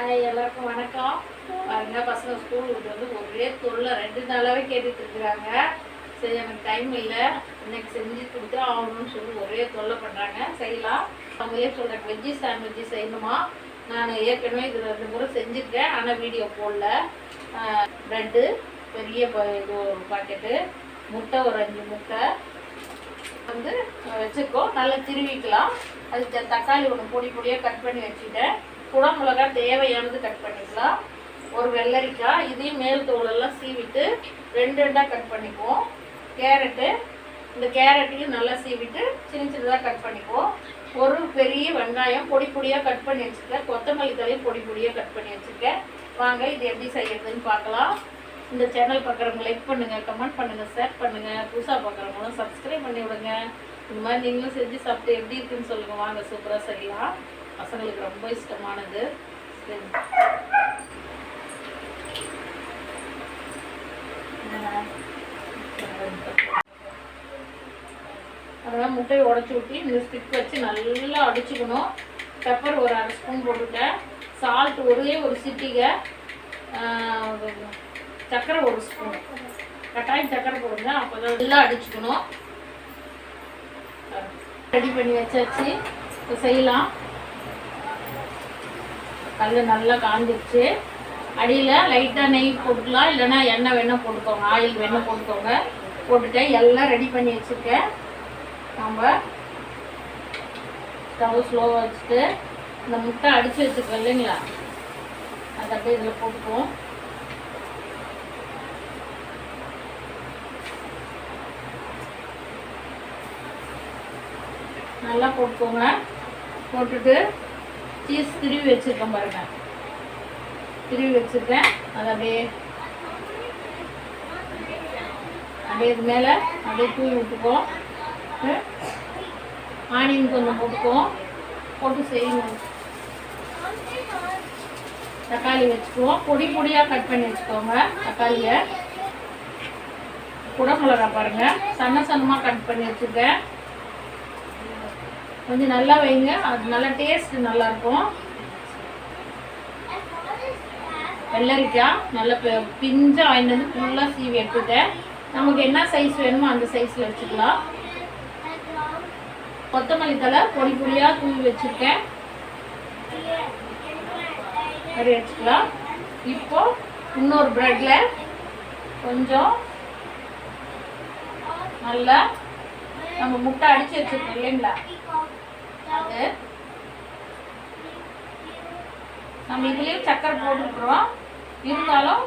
எல்லாருக்கும் வணக்கம். பாருங்க பசங்க ஸ்கூல் விட்டு வந்து ஒரே தொல்லை ரெண்டு நாளாவே கேட்டுட்டு இருக்கிறாங்க. சரி எனக்கு டைம் இல்லை. இன்னைக்கு செஞ்சு கொடுத்து ஆகணும்னு சொல்லி ஒரே தொல்லை பண்ணுறாங்க செய்யலாம். அவங்களே சொல்கிறாங்க வெஜ்ஜி சாண்ட்விஜ்ஜி செய்யணுமா? நான் ஏற்கனவே இது ரெண்டு முறை செஞ்சுருக்கேன் ஆனால் வீடியோ போடல. ப்ரெட்டு பெரிய ப- இது ஒரு பாக்கெட்டு முட்டை ஒரு அஞ்சு முட்டை. வந்து வச்சுருக்கோம் நல்லா திருவிக்கலாம். அதுக்கு தக்காளி ஒன்று பொடி பொடியாக கட் பண்ணி வச்சுட்டேன் குடமிளகா தேவையானது கட் பண்ணிக்கலாம். ஒரு வெள்ளரிக்காய் இதையும் மேல் தோலெல்லாம் சீவிட்டு ரெண்டு ரெண்டாக கட் பண்ணிக்குவோம். கேரட்டு இந்த கேரட்டையும் நல்லா சீவிட்டு சின்ன சின்னதாக கட் பண்ணிக்குவோம். ஒரு பெரிய வெங்காயம் பொடி பொடியாக கட் பண்ணி வச்சுருக்கேன். கொத்தமல்லி தலையும் பொடி பொடியாக கட் பண்ணி வச்சுருக்கேன். வாங்க இது எப்படி செய்யறதுன்னு பார்க்கலாம். இந்த சேனல் பார்க்குறவங்க லைக் பண்ணுங்கள் கமெண்ட் பண்ணுங்கள் ஷேர் பண்ணுங்கள் புதுசாக பார்க்குறவங்களும் சப்ஸ்கிரைப் பண்ணி விடுங்க. இந்த மாதிரி நீங்களும் செஞ்சு சாப்பிட்டு எப்படி இருக்குன்னு சொல்லுங்கள் வாங்க சூப்பராக செய்யலாம். பசங்களுக்கு ரொம்ப இஷ்டமானது. அதெல்லாம் முட்டையை உடச்சி ஊற்றி இந்த ஸ்டிக் வச்சு நல்லா அடிச்சுக்கணும். பெப்பர் ஒரு அரை ஸ்பூன் போட்டுட்டேன். சால்ட் ஒரே ஒரு சிட்டிகை சக்கரை சர்க்கரை ஒரு ஸ்பூன் கட்டாயம் சர்க்கரை போடுங்க. அப்போ தான் நல்லா அடிச்சுக்கணும். ரெடி பண்ணி வச்சாச்சு. இப்போ செய்யலாம். கல் நல்லா காஞ்சிருச்சு. அடியில் லைட்டாக நெய் போட்டுக்கலாம். இல்லைன்னா எண்ணெய் வேணால் போட்டுக்கோங்க. ஆயில் வேணால் போட்டுக்கோங்க. போட்டுட்டேன். எல்லாம் ரெடி பண்ணி வச்சுருக்கேன். நம்ம ஸ்டவ் ஸ்லோவாக வச்சுட்டு இந்த முட்டை அடித்து வச்சுருக்கோம் இல்லைங்களா? அதை அப்படியே இதில் போட்டுக்குவோம். நல்லா போட்டுக்கோங்க. போட்டுட்டு சீஸ் திருவி வச்சுருக்கேன் பாருங்க. திருவி வச்சுருக்கேன். அதை அப்படியே அப்படியே இது மேலே அப்படியே தூவி விட்டுக்குவோம். ஆனியன் கொஞ்சம் போட்டுக்குவோம். போட்டு செய்யணும். தக்காளி வச்சுக்குவோம். பொடி பொடியாக கட் பண்ணி வச்சுக்கோங்க தக்காளியை. குடமிளகா பாருங்க. சன்ன சன்னமாக கட் பண்ணி வச்சுருக்கேன். கொஞ்சம் நல்லா வைங்க. அது நல்லா டேஸ்ட் நல்லாயிருக்கும் வெள்ளரிக்காய் நல்லா பி- பிஞ்சா வாங்கிட்டு வந்து ஃபுல்லாக சீவி எடுத்துட்டேன். நமக்கு என்ன சைஸ் வேணுமோ அந்த சைஸில் வச்சுக்கலாம். கொத்தமல்லி தழை பொடி பொடியாக தூவி வச்சுருக்கேன். மாதிரி வச்சுக்கலாம். இப்போ இன்னொரு ப்ரெட்டில் கொஞ்சம் நல்லா நம்ம முட்டை அடித்து வச்சிருக்கோம் இல்லைங்களா? அது நம்ம இதுலேயும் சக்கரை போட்டுருக்குறோம். இருந்தாலும்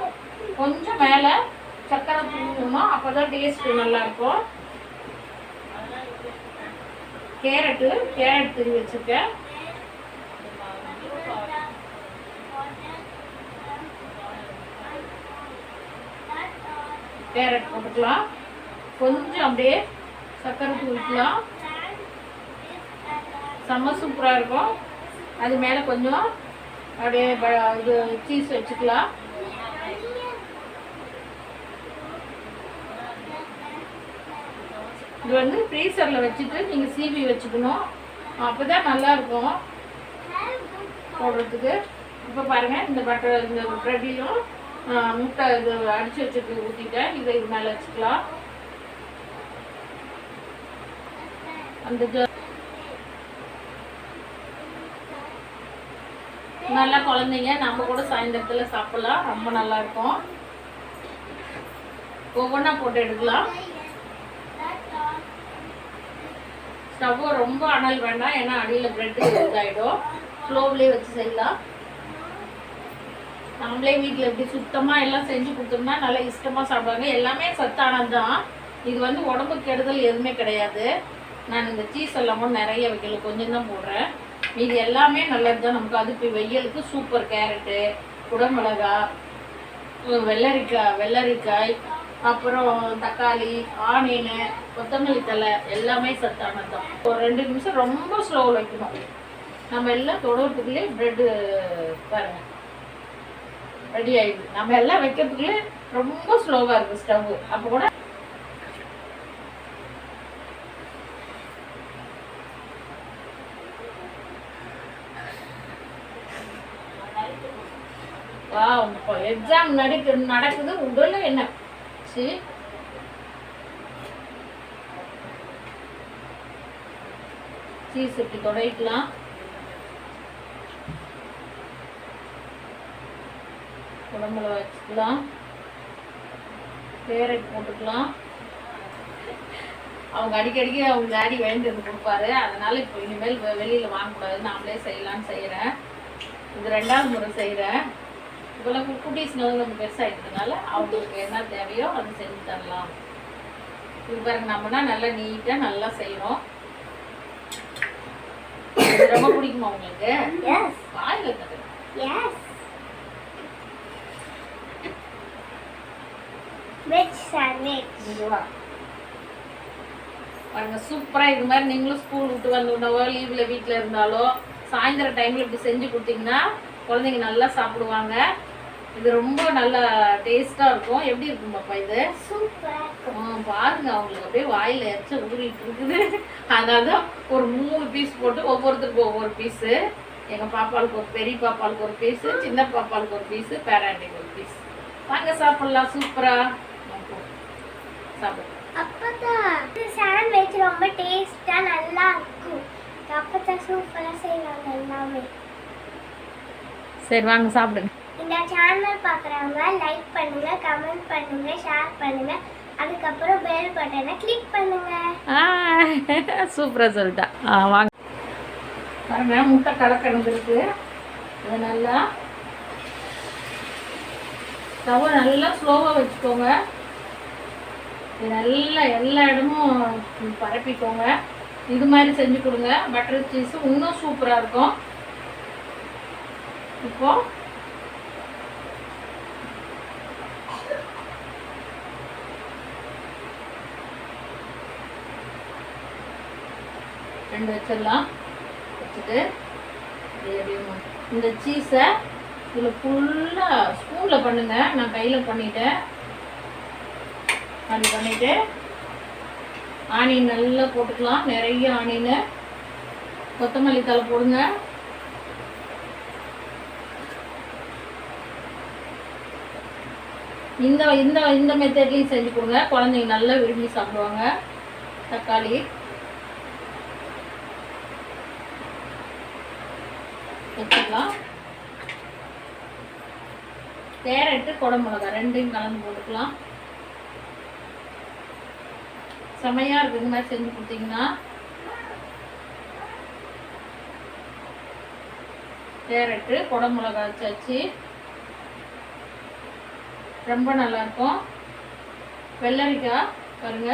கொஞ்சம் மேலே சக்கரை தூவணும் அப்போ தான் டேஸ்ட்டு நல்லாயிருக்கும். கேரட்டு கேரட் திருவி வச்சுருக்கேன். கேரட் போட்டுக்கலாம். கொஞ்சம் அப்படியே சக்கரை தூக்கலாம் செம்ம சூப்பராக இருக்கும். அது மேலே கொஞ்சம் அப்படியே ப- இது சீஸ் வச்சுக்கலாம். இது வந்து ஃப்ரீசரில் வச்சுட்டு நீங்கள் சீவி வச்சுக்கணும். அப்போ தான் நல்லாயிருக்கும் போடுறதுக்கு. இப்போ பாருங்கள் இந்த பட்டர் இந்த ப்ரெட்டையும் முட்டை இது அடித்து வச்சுட்டு ஊற்றிட்டேன் இதை இது மேலே வச்சுக்கலாம். அந்த நல்லா குழந்தைங்க நம்ம கூட சாயந்தரத்தில் சாப்பிடலாம். ரொம்ப நல்லா இருக்கும். ஒவ்வொன்றா போட்டு எடுக்கலாம். ஸ்டவ் ரொம்ப அனல் வேண்டாம் ஏன்னா அடியில் பிரெட் இதாகிடும் ஸ்லோவ்லேயே வச்சு செய்யலாம். நம்மளே வீட்டில் எப்படி சுத்தமாக எல்லாம் செஞ்சு கொடுத்தோம்னா நல்லா இஷ்டமாக சாப்பிடுவாங்க. எல்லாமே சத்தானது தான். இது வந்து உடம்பு கெடுதல் எதுவுமே கிடையாது. நான் இந்த சீஸ் எல்லாமும் நிறைய வைக்கல. கொஞ்சம் தான் போடுறேன். இது எல்லாமே நல்லது தான் நமக்கு அது இப்போ வெயிலுக்கு சூப்பர் கேரட்டு குடமிளகா வெள்ளரிக்காய் வெள்ளரிக்காய் அப்புறம் தக்காளி ஆனியனு கொத்தமல்லி தழை எல்லாமே சத்தானது. தான் ஒரு ரெண்டு நிமிஷம் ரொம்ப ஸ்லோவில் வைக்கணும். நம்ம எல்லாம் தொடர்றதுக்குள்ளே ப்ரெட்டு பாருங்க. ரெடி ஆயிடுது. நம்ம எல்லாம் வைக்கிறதுக்குள்ளே ரொம்ப ஸ்லோவாக இருக்குது ஸ்டவ்வு அப்போ கூட வா எக்ஸாம் நடிக்க நடக்குது உடல என்ன? சி. சீஸ் இப்படி துடைக்கலாம். உடம்புல வச்சுக்கலாம். கேரட் போட்டுக்கலாம். அவங்க அடிக்கடிக்கு அவங்க டேடி வாங்கிட்டு வந்து கொடுப்பாரு. அதனால இப்போ இனிமேல் வெளியில் வாங்கக்கூடாது. நாமளே செய்யலாம்னு செய்கிறேன் இது ரெண்டாவது முறை செய்கிறேன் இப்போல்லாம் குட்டீஸ் கொஞ்சம் பெருசாகிட்டதுனால அவங்களுக்கு என்ன தேவையோ அது செஞ்சு தரலாம். இது பாருங்க நம்மனா நல்லா நீட்டாக நல்லா இது ரொம்ப பிடிக்குமா உங்களுக்கு? வாயில் தட்டு எஸ் வெஜ் சாண்ட்விச் இதுவா? பாருங்க சூப்பரா இது மாதிரி நீங்களும் ஸ்கூல் விட்டு வந்து உடனோ லீவ்ல வீட்ல இருந்தாலோ சாயந்தரம் டைம்ல இப்படி செஞ்சு கொடுத்தீங்கன்னா குழந்தைங்க நல்லா சாப்பிடுவாங்க. இது ரொம்ப நல்ல டேஸ்டா இருக்கும். எப்படி இருக்கும். பாப்பா இது பாருங்க அவங்களுக்கு அப்படியே வாயில எச்ச ஊறிட்டு இருக்குது. அதனால ஒரு மூணு பீஸ் போட்டு ஒவ்வொருத்தருக்கும் ஒவ்வொரு பீஸு எங்க பாப்பாளுக்கு ஒரு பெரிய பாப்பாளுக்கு ஒரு பீஸு சின்ன பாப்பாளுக்கு ஒரு பீஸு பேராண்டிக்கு ஒரு பீஸ் வாங்க சாப்பிடலாம். சூப்பரா. சாப்பிடு அப்பதான் சாண்ட்விச் ரொம்ப டேஸ்டா நல்லா இருக்கும். அப்பதான் சூப்பரா செய்வாங்க எல்லாமே. சரி வாங்க சாப்பிடுங்க. இந்த சேனல் பார்க்குறவங்க லைக் பண்ணுங்க கமெண்ட் பண்ணுங்க ஷேர் பண்ணுங்க. அதுக்கப்புறம் பெல் பட்டனை கிளிக் பண்ணுங்க. சூப்பராக சொல்லிட்டா. ஆ வாங்க. பாருங்க முட்டை கலக்கிறது இருக்கு இது நல்லா ஸ்டவ்வை நல்லா ஸ்லோவாக வச்சுக்கோங்க. இது நல்லா எல்லா இடமும் பரப்பிக்கோங்க. இது மாதிரி செஞ்சு கொடுங்க. பட்டர் சீஸ் இன்னும் சூப்பராக இருக்கும். இப்போ ரெண்டு வச்சிடலாம். வச்சுட்டு இந்த சீஸை இதில் ஃபுல்லாக ஸ்பூனில் பண்ணுங்கள் நான் கையில் பண்ணிட்டேன். அது பண்ணிவிட்டு ஆனியன் நல்லா போட்டுக்கலாம். நிறைய ஆனியன் கொத்தமல்லி தலை போடுங்க. இந்த இந்த இந்த மெத்தட்லையும் செஞ்சு கொடுங்க. குழந்தைங்க நல்லா விரும்பி சாப்பிடுவாங்க. தக்காளி. வச்சுக்கலாம். கேரட்டு குடமிளகா ரெண்டையும் கலந்து போட்டுக்கலாம். செமையா இருக்குது இந்த மாதிரி செஞ்சு கொடுத்தீங்கன்னா கேரட்டு குடமிளகா வச்சாச்சு ரொம்ப நல்லா இருக்கும். வெள்ளரிக்காய் பாருங்க.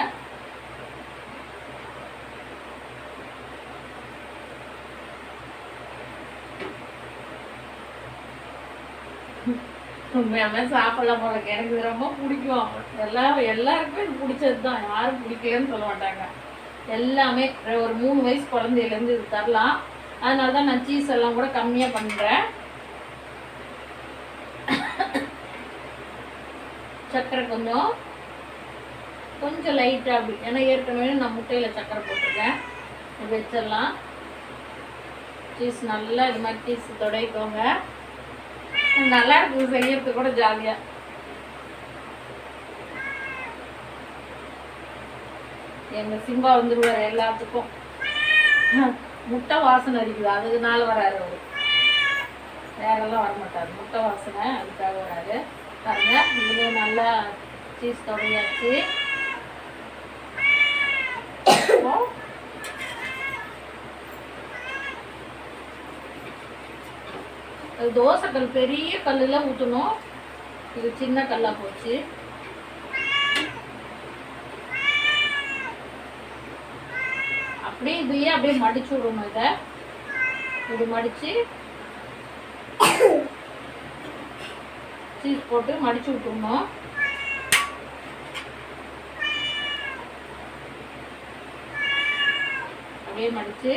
உண்மையாமே சாப்பிடலாம் போல. எனக்கு இது ரொம்ப பிடிக்கும். எல்லாரும் எல்லாருக்குமே இது பிடிச்சது தான் யாரும் பிடிக்கலன்னு சொல்ல மாட்டாங்க. எல்லாமே ஒரு மூணு வயசு குழந்தையிலேருந்து இது தரலாம். அதனால தான் நான் சீஸ் எல்லாம் கூட கம்மியாக பண்ணுறேன் சர்க்கரை கொஞ்சம் கொஞ்சம் லைட்டாக அப்படி. ஏன்னா ஏற்கனவே நான் முட்டையில் சர்க்கரை போட்டிருக்கேன். வச்சிடலாம். சீஸ் நல்லா இது மாதிரி சீஸ் துடைக்கோங்க. நல்லா இருக்குது செய்யறதுக்கு கூட ஜாலியாக எங்க சிம்பா வந்துருவாரு எல்லாத்துக்கும் முட்டை வாசனை அடிக்குது அதுக்குனால வராரு அவரு. வேறெல்லாம் வர மாட்டாரு முட்டை வாசனை அதுக்காக வராரு. பாருங்க இது நல்லா சீஸ் தொடங்கியாச்சு இப்போ தோசைக்கல் பெரிய கல்லில் ஊற்றணும் இது சின்ன கல்லாக போச்சு. அப்படியே இதையே அப்படியே மடிச்சு விடணும் இதை. இப்படி மடித்து சீஸ் போட்டு மடிச்சு விட்டுருணும் அப்படியே மடித்து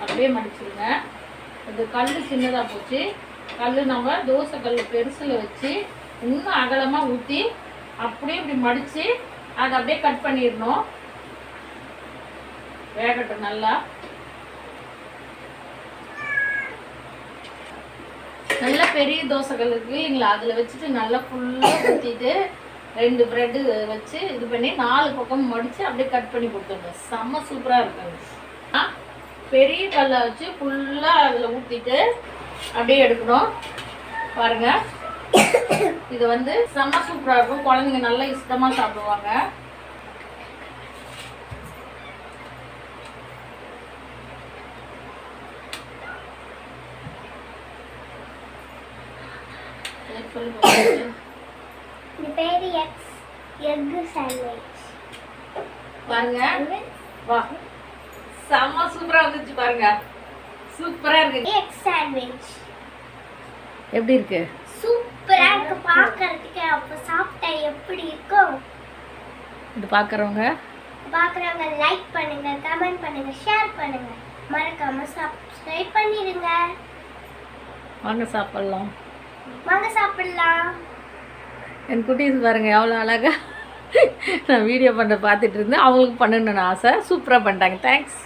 அப்படியே மடிச்சிருங்க. இது கல் சின்னதாக போச்சு. கல் நம்ம தோசை கல் பெருசில் வச்சு இன்னும் அகலமாக ஊற்றி அப்படியே இப்படி மடித்து அதை அப்படியே கட் பண்ணிடணும். வேகட்டும் நல்லா. நல்ல பெரிய தோசைகள் இருக்கு. இல்லைங்களா அதில் வச்சுட்டு நல்லா ஃபுல்லாக ஊற்றிட்டு ரெண்டு ப்ரெட்டு வச்சு இது பண்ணி நாலு பக்கம் மடித்து அப்படியே கட் பண்ணி கொடுத்துருங்க செம்ம சூப்பராக இருக்குங்க. பெரிய கல்லை வச்சு ஃபுல்லாக அதில் ஊற்றிட்டு அப்படியே எடுக்கணும். பாருங்க. இது வந்து செம்ம சூப்பராக இருக்கும். குழந்தைங்க நல்லா இஷ்டமாக சாப்பிடுவாங்க. பாருங்க. வா. செம்ம சூப்பரா வந்துச்சு பாருங்க. சூப்பரா இருக்கு. எக் சாண்ட்விச் எப்படி இருக்கு? சூப்பரா இருக்கு பார்க்கறதுக்கு அப்ப சாப்பிட்டா எப்படி இருக்கும் இது பாக்குறவங்க? பார்க்குறவங்க லைக் பண்ணுங்க கமெண்ட் பண்ணுங்க ஷேர் பண்ணுங்க. மறக்காம சப்ஸ்கிரைப் பண்ணிடுங்க. வாங்க சாப்பிடலாம். வாங்க சாப்பிடலாம். என் குட்டீஸ் பாருங்க எவ்வளோ அழகா நான் வீடியோ பண்ண பார்த்துட்டு இருந்தேன். அவங்களுக்கு பண்ணணும்னு ஆசை. சூப்பராக பண்ணிட்டாங்க. தேங்க்ஸ்